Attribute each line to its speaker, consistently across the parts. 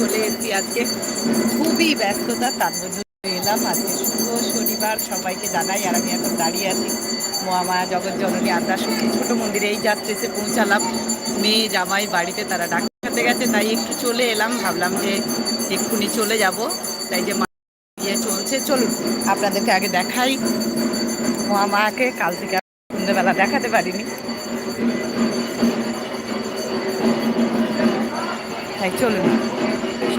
Speaker 1: চলে এসেছি আজকে। খুবই ব্যস্ততা, তার মধ্যে এলাম আজকে। শুভ শনিবার, সবাইকে জানাই, আর আমি এখন দাঁড়িয়ে আছি মহামায়া জগৎ জননী শক্তি ছোট মন্দিরে এই এসে পৌঁছালাম। মেয়ে জামাই বাড়িতে, তারা ডাক্তার গেছে, তাই একটু চলে এলাম। ভাবলাম যে এক্ষুনি চলে যাব। তাই যে মা চলছে। চলুন, আপনাদেরকে আগে দেখাই। মহামায়াকে কাল থেকে সন্ধ্যেবেলা দেখাতে পারিনি। তাই চলুন।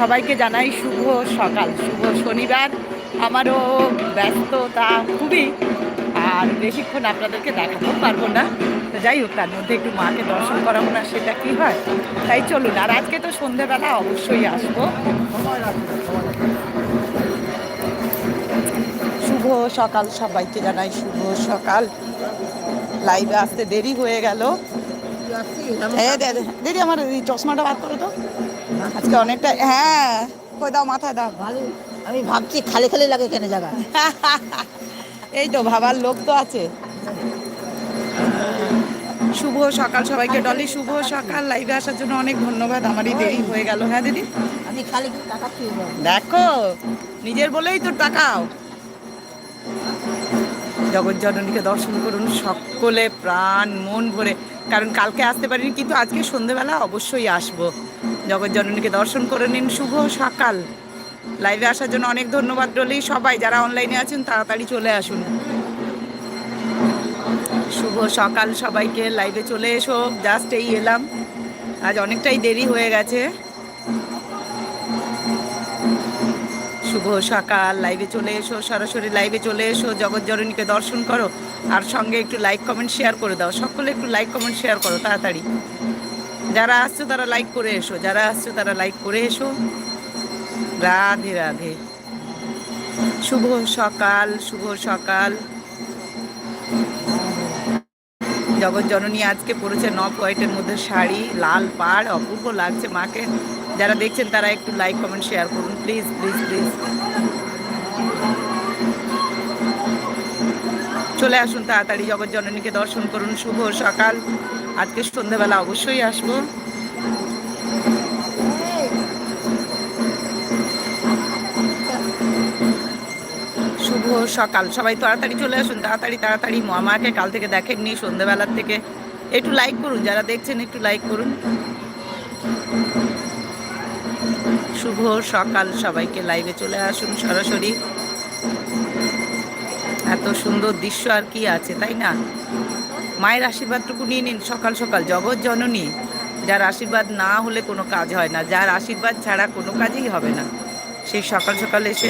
Speaker 1: সবাইকে জানাই শুভ সকাল শুভ শনিবার। আমারও ব্যস্ততা খুবই আর বেশিক্ষণ আপনাদেরকে দেখাতেও পারব না। তো যাই হোক তার মধ্যে একটু মাকে দর্শন করাবো না সেটা কি হয়? তাই চলুন আর আজকে তো সন্ধেবেলা অবশ্যই আসব। শুভ সকাল সবাইকে জানাই শুভ সকাল। লাইভে আসতে দেরি হয়ে গেল। হ্যাঁ দে- দে- দিদি আমার চশমাটা বাদ করো তো। আজকে অনেকটা হ্যাঁ। কই দাও মাথায় দাও।
Speaker 2: আমি ভাবছি খালি খালি লাগে কেন জায়গা?
Speaker 1: এই তো ভাবার লোক তো আছে। শুভ সকাল সবাইকে ডলি শুভ সকাল। লাইভে আসার জন্য অনেক ধন্যবাদ আমারই দেরি হয়ে গেল। হ্যাঁ দিদি?
Speaker 2: আমি খালি তাকাচ্ছি
Speaker 1: দেখো নিজের বলেই তো টাকাও জগৎ জননীকে দর্শন করুন সকলে প্রাণ মন ভরে। কারণ কালকে আসতে পারিনি কিন্তু আজকে সন্ধেবেলা অবশ্যই আসব। জগৎ জননীকে দর্শন করে নিন। শুভ সকাল। লাইভে আসার জন্য অনেক ধন্যবাদ ডলি সবাই যারা অনলাইনে আছেন, তাড়াতাড়ি চলে আসুন। শুভ সকাল সবাইকে। লাইভে চলে এসো। জাস্ট এই এলাম। আজ অনেকটাই দেরি হয়ে গেছে। শুভ সকাল। লাইভে চলে এসো। সরাসরি লাইভে চলে এসো। জগৎ জননীকে দর্শন করো। আর সঙ্গে একটু লাইক কমেন্ট শেয়ার করে দাও। সকলে একটু লাইক কমেন্ট শেয়ার করো। তাড়াতাড়ি। যারা আসছো তারা লাইক করে এসো, যারা আসছো তারা লাইক করে এসো। রাধে রাধে। শুভ সকাল শুভ সকাল। জগৎ জননী আজকে পড়েছে নব হোয়াইটের মধ্যে শাড়ি, লাল পাড়, অপূর্ব লাগছে মাকে। যারা দেখছেন তারা একটু লাইক কমেন্ট শেয়ার করুন। প্লিজ প্লিজ প্লিজ চলে আসুন তাড়াতাড়ি জগৎ জননীকে দর্শন করুন। শুভ সকাল। আজকে সন্ধ্যাবেলা অবশ্যই আসব। শুভ সকাল। সবাই তাড়াতাড়ি চলে আসুন, তাড়াতাড়ি তাড়াতাড়ি। মামাকে কাল থেকে দেখেননি সন্ধ্যাবেলার থেকে। একটু লাইক করুন, যারা দেখছেন একটু লাইক করুন। শুভ সকাল। সবাইকে লাইভে চলে আসুন সরাসরি। এত সুন্দর দৃশ্য আর কি আছে, তাই না? মায়ের আশীর্বাদটুকু নিয়ে নিন সকাল সকাল, জগৎ জননী। যার আশীর্বাদ না হলে কোনো কাজ হয় না, যার আশীর্বাদ ছাড়া কোনো কাজই হবে না। সেই সকাল সকাল এসে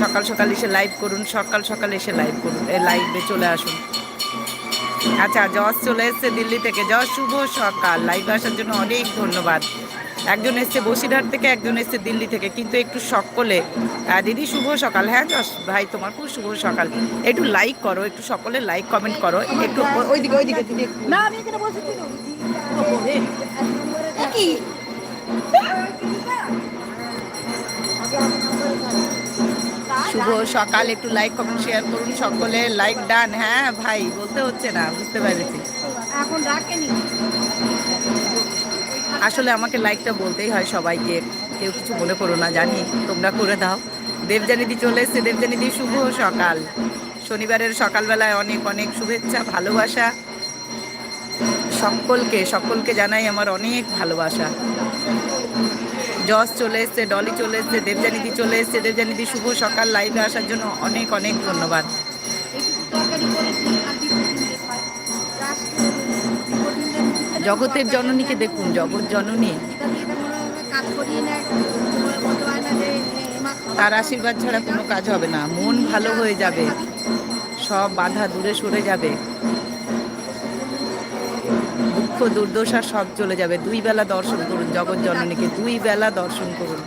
Speaker 1: সকাল সকাল এসে লাইভ করুন, সকাল সকাল এসে লাইভ করুন লাইভে চলে আসুন। আচ্ছা যশ চলে এসছে দিল্লি থেকে। যশ শুভ সকাল। লাইভে আসার জন্য অনেক ধন্যবাদ। একজন এসছে বসিরহাট থেকে একজন এসছে দিল্লি থেকে। কিন্তু একটু সকলে দিদি শুভ সকাল। হ্যাঁ যশ ভাই তোমার খুব শুভ সকাল। একটু লাইক করো একটু সকলে লাইক কমেন্ট করো। একটু ওইদিকে ওইদিকে দিদি
Speaker 2: না আমি এখানে বসেছি কি?
Speaker 1: শুভ সকাল একটু লাইক কমেন্ট শেয়ার করুন। সকলে লাইক ডান হ্যাঁ ভাই বলতে হচ্ছে না বুঝতে পেরেছি।
Speaker 2: এখন রাখেনি।
Speaker 1: আসলে আমাকে লাইকটা বলতেই হয় সবাইকে, কেউ কিছু মনে করো না, জানি, তোমরা করে দাও। দেবজানিদি চলে এসছে। দেবজানিদি শুভ সকাল। শনিবারের সকালবেলায় অনেক অনেক শুভেচ্ছা, ভালোবাসা। সকলকে সকলকে জানাই আমার অনেক ভালোবাসা। জস চলে এসছে, ডলি চলে এসছে দেবজানিদি চলে এসছে। দেবজানিদি শুভ সকাল। লাইভে আসার জন্য অনেক অনেক ধন্যবাদ। জগতের জননীকে দেখুন জগৎ জননী। তার আশীর্বাদ ছাড়া কোনো কাজ হবে না। মন ভালো হয়ে যাবে। সব বাধা দূরে সরে যাবে। দুঃখ দুর্দশা সব চলে যাবে। দুই বেলা দর্শন করুন জগৎ জননীকে। দুই বেলা দর্শন করুন।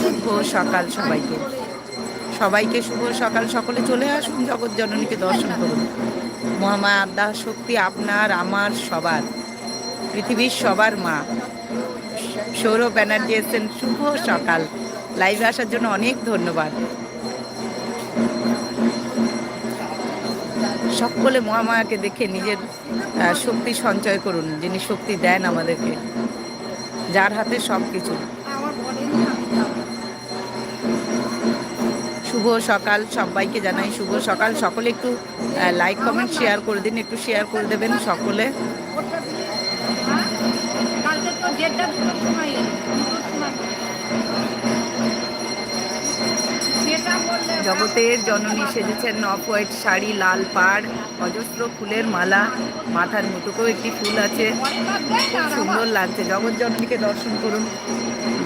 Speaker 1: শুভ সকাল সবাইকে। সবাইকে শুভ সকাল। সকলে চলে আসুন জগৎ জননীকে দর্শন করুন। মহামা আদ্যা শক্তি আপনার, আমার, সবার। পৃথিবীর সবার মা। সৌরভ ব্যানার্জি এসেছেন, শুভ সকাল। লাইভে আসার জন্য অনেক ধন্যবাদ। সকলে মহামায়াকে দেখে নিজের শক্তি সঞ্চয় করুন, যিনি শক্তি দেন আমাদেরকে। যার হাতে সব কিছু
Speaker 2: আমার বলেনি আমি যাব
Speaker 1: শুভ সকাল সবাইকে জানাই, শুভ সকাল। সকলে একটু লাইক কমেন্ট শেয়ার করে দিন, একটু শেয়ার করে দেবেন সকলে। জগতের জননী সেজেছেন অফ হোয়াইট শাড়ি, লাল পাড়, অজস্র ফুলের মালা, মাথার মুটুকেও একটি ফুল আছে। খুব সুন্দর লাগছে। জগৎ জননীকে দর্শন করুন।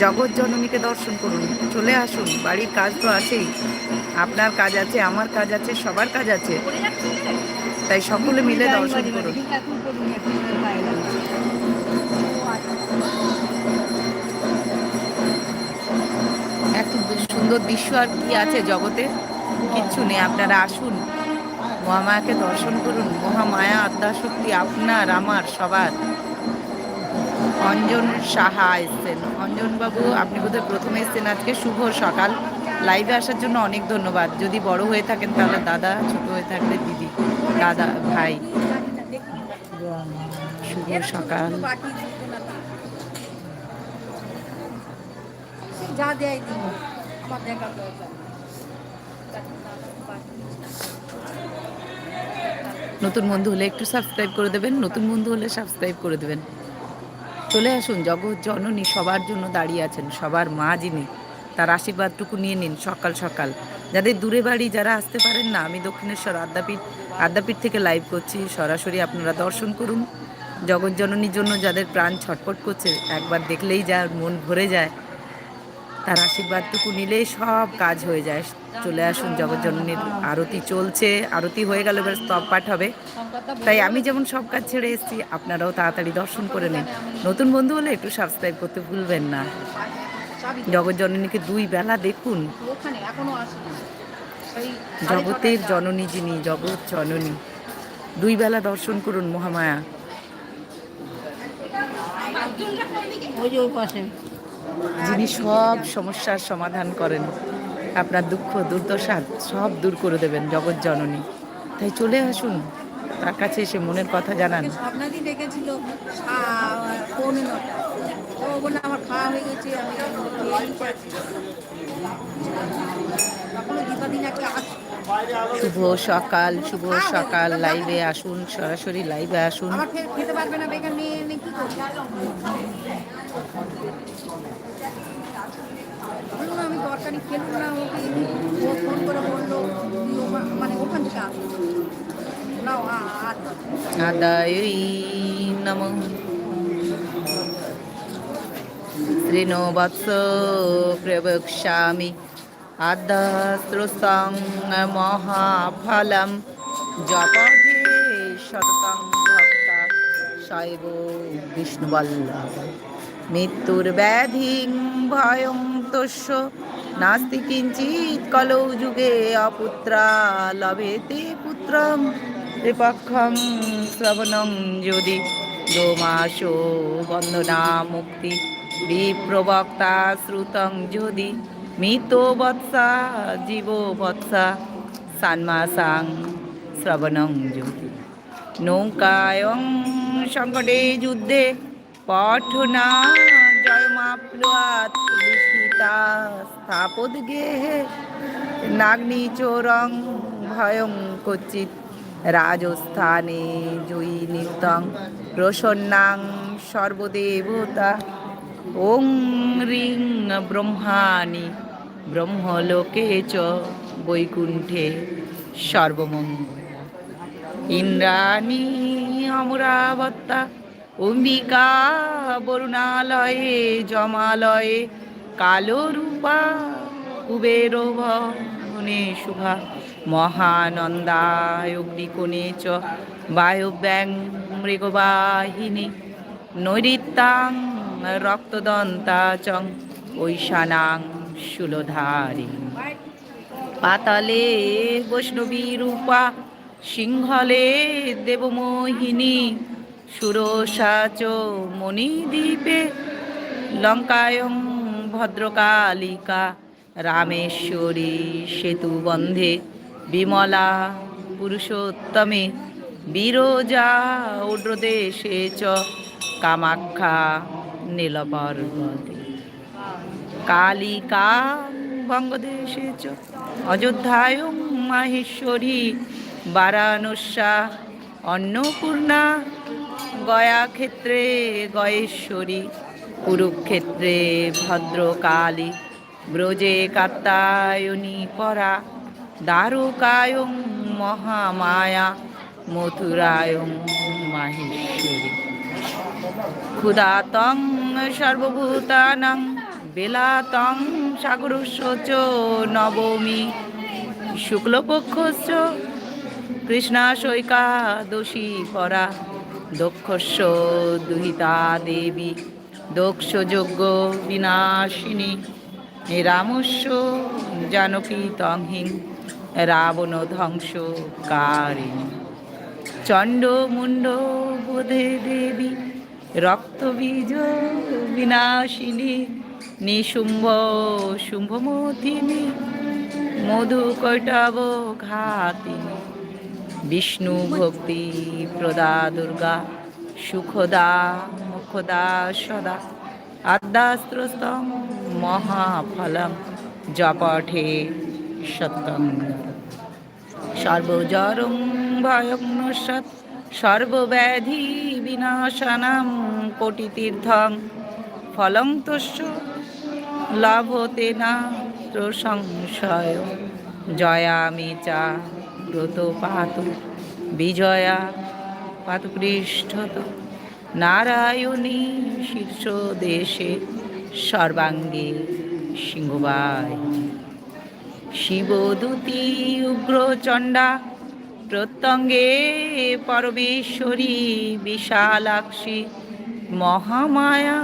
Speaker 1: জগৎ জননীকে দর্শন করুন। চলে আসুন, বাড়ির কাজ তো আছেই। আপনার কাজ আছে, আমার কাজ আছে, সবার কাজ আছে। তাই সকলে মিলে দর্শন করুন। এত সুন্দর দৃশ্য আর কি আছে জগতে? কিচ্ছু নেই, আপনারা আসুন। মহামায়াকে দর্শন করুন। মহামায়া, আদ্যাশক্তি আপনার, আমার, সবার। অঞ্জন সাহা এসছেন। অঞ্জনবাবু, আপনি বোধহয় প্রথমে এসছেন আজকে। শুভ সকাল। লাইভে আসার জন্য অনেক ধন্যবাদ। যদি বড় হয়ে থাকেন তাহলে দাদা ছোট হয়ে থাকলে দিদি দাদা ভাই। শুভ সকাল।
Speaker 2: যা দেয় দিন। আমার দেখার
Speaker 1: নতুন বন্ধু হলে একটু সাবস্ক্রাইব করে দেবেন নতুন বন্ধু হলে সাবস্ক্রাইব করে দেবেন। চলে আসুন জগৎ জননী সবার জন্য দাঁড়িয়ে আছেন সবার মা যিনি। তার আশীর্বাদটুকু নিয়ে নিন সকাল সকাল। যাদের দূরে বাড়ি যারা আসতে পারেন না, আমি দক্ষিণেশ্বর আদ্যাপীঠ আদ্যাপীঠ থেকে লাইভ করছি। সরাসরি আপনারা দর্শন করুন। জগৎ জননীর জন্য যাদের প্রাণ ছটফট করছে, একবার দেখলেই যা মন ভরে যায়। তার আশীর্বাদটুকু নিলেই সব কাজ হয়ে যায়। চলে আসুন, জগৎ জননীর আরতি চলছে। আরতি হয়ে গেল, এবার স্তব পাঠ হবে। তাই আমি যেমন সব কাজ ছেড়ে এসেছি, আপনারাও তাড়াতাড়ি দর্শন করে নিন। নতুন বন্ধু হলে একটু সাবস্ক্রাইব করতে ভুলবেন না।
Speaker 2: চাবি
Speaker 1: জগৎ জননীকে দুই বেলা দেখুন।
Speaker 2: ওখানে এখনও আসেনি। সেই
Speaker 1: জগতের জননী যিনি জগৎ জননী। দুই বেলা দর্শন করুন মহামায়া।
Speaker 2: ওই যে ওই পাশে।
Speaker 1: যিনি সব সমস্যার সমাধান করেন আপনার দুঃখ দুর্দশা সব দূর করে দেবেন জগৎ জননী। তাই চলে আসুন তার কাছে এসে মনের কথা জানান।
Speaker 2: স্বপ্নাদি ডেকেছিল ও আমার খাওয়া হয়ে গেছে আমি
Speaker 1: শুভ সকাল শুভ সকাল লাইভে আসুন সরাসরি লাইভে আসুন।
Speaker 2: খেতে পারবে না বেকার নিয়ে কি আমি তরকারি খেলুম না ওকে ও ফোন করে বলল মানে ওখান থেকে আসো।
Speaker 1: আদায় নম শ্রীনো বৎস প্রবক্ষ্যামি আদ্যস্ত্রস্তং মহাফলম জপধে শততং ভক্তা শৈব বিষ্ণুবল্লভ মৃত্যুর ব্যাধিং ভয়ং তস্য নাস্তি কিঞ্চিৎ কলৌ যুগে অপুত্রা লভেতে পুত্রম ত্রিপক্ষং শ্রবণং যদি দোমাসো বন্দনা মুক্তি বিপ্রবক্তা শ্রুতং যদি মৃত বৎসা, জীব বৎসা, সান্মাসাং শ্রবণং যদি। নৌকায়ং সংকটে যুদ্ধে পঠনা জয়মাপ্লুয়াত স্থাপদ গেহে। নাগ্নিচোরং ভয়ং কচিত রাজস্থানে জয়ী নিত্যং প্রসন্নাং সর্বদেবতা। ওং রিং ব্রহ্মাণি, ব্রহ্মলোকে চ বৈকুণ্ঠে সর্বমঙ্গল। ইন্দ্রাণী অমরাবত্তা, অম্বিকা বরুণালয়ে জমালয়ে কালো রূপা কুবের ভনে শুভা, মহানন্দায় অগ্নিকোণে চ বায়ব্যাং মৃগবাহিনী নৈরিত্যাং রক্তদন্তা ঐশানাং শূলধারী পাতালে বৈষ্ণবী রূপা, সিংহলে দেবমোহিনী সুরসাচ মণিদ্বীপে, লঙ্কায়ং ভদ্রকালিকা, রামেশ্বরী সেতু বন্ধে, বিমলা পুরুষোত্তমে, বিরজা উড্রদেশে চ কামাখ্যা নীলপর্বতে কালিকা বঙ্গদেশে চ। অযোধ্যায় মাহেশ্বরী বারাণস্যা অন্নপূর্ণা গয়াক্ষেত্রে গয়েশ্বরী, কুরুক্ষেত্রে ভদ্রকালী, ব্রজে কাত্তায়নী পরা দ্বারকায় মহামায়া মথুরায় মাহেশ্বরী। ক্ষুধাতং সর্বভূতানাং বেলাতং সাগরস্য চ নবমী। শুক্লপক্ষস্য কৃষ্ণাশৈকাদশী পরা দক্ষস্য দুহিতা দেবী। দক্ষযজ্ঞ বিনাশিনী। রামস্য জানকী তংহিং রাবণ ধ্বংস কারিণী চণ্ড মুণ্ড বোধে দেবী। রক্তবীজ বিনাশিনী নিশুম্ভ শুম্ভমথিনী মধু কৈটব ঘাতিনী বিষ্ণু ভক্তি প্রদা দুর্গা, সুখদা মুখদা সদা, আদ্যাস্ত্রস্তম মহাফলম, জপঠে সত্যম। সর্বজরং ভয়ং নশত সর্বব্যাধি বিনাশানাম কোটিতীর্থং। ফলং তস্য লভতে না সংশয় জয়ামি চা ব্রত পাতু, বিজয়া পাতু পৃষ্ঠত। নারায়ণী শীর্ষ দেশে সর্বাঙ্গে সিংহবাই শিবদূতি উগ্রচণ্ডা প্রত্যঙ্গে পরমেশ্বরী বিশালাক্ষী মহামায়া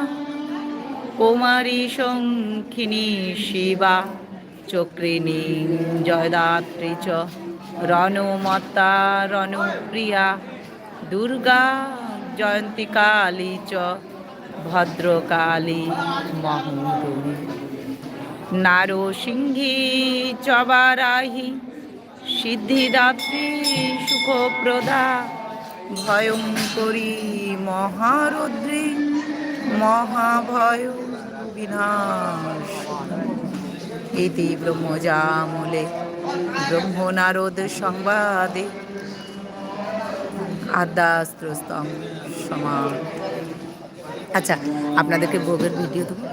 Speaker 1: কুমারী শঙ্খিনী শিবা চক্রিণী জয়দাত্রী চ রণমত্তা রণপ্রিয়া দুর্গা জয়ন্তী কালী চ ভদ্রকালী মহোদরী। নারসিংহী চবারাহি সিদ্ধিদাত্রী সুখপ্রদা ভয়ঙ্করী মহারুদ্রী মহাভয় বিনাশ। ইতি ব্রহ্মজামূলে ব্রহ্মনারদ সংবাদে আদ্যাস্ত্রস্তম সমান আচ্ছা আপনাদেরকে ভোগের ভিডিও দেবো।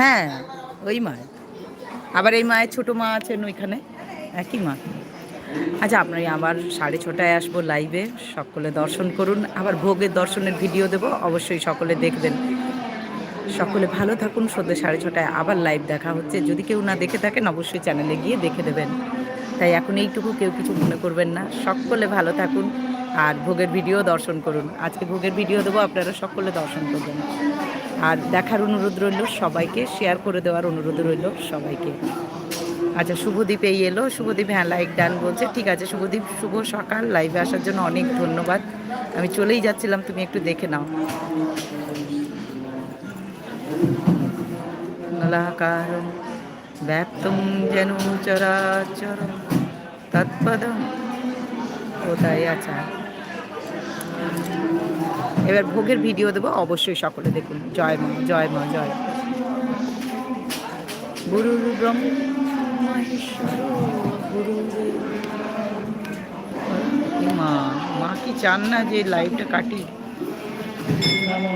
Speaker 1: হ্যাঁ ওই মা আবার এই মায়ের ছোট মা আছেন ওইখানে? একই মা। আচ্ছা আপনার আবার সাড়ে ছটায় আসব লাইভে সকলে দর্শন করুন। আবার ভোগের দর্শনের ভিডিও দেব। অবশ্যই সকলে দেখবেন। সকলে ভালো থাকুন। সন্ধ্যে সাড়ে ছটায় আবার লাইভ দেখা হচ্ছে। যদি কেউ না দেখে থাকেন, অবশ্যই চ্যানেলে গিয়ে দেখে দেবেন। তাই এখন এইটুকু কেউ কিছু মনে করবেন না। সকলে ভালো থাকুন। আর ভোগের ভিডিও দর্শন করুন। আজকে ভোগের ভিডিও দেবো। আপনারা সকলে দর্শন করবেন। আর দেখার অনুরোধ রইল সবাইকে শেয়ার করে দেওয়ার অনুরোধ রইল সবাইকে। আচ্ছা শুভদীপ এই এলো। শুভদীপ হ্যাঁ লাইক ডান বলছে। ঠিক আছে, শুভদীপ, শুভ সকাল। লাইভে আসার জন্য অনেক ধন্যবাদ। আমি চলেই যাচ্ছিলাম, তুমি একটু দেখে নাও। ব্যাপ্তম যেন চরাচর তৎপদম। কোথায় আচ্ছা এবার ভোগের ভিডিও দেবো অবশ্যই সকলে দেখুন। জয় মা জয় মা জয় মা। গুরু ব্রহ্ম গুরু মা মা কি চান না যে লাইফটা কাটি?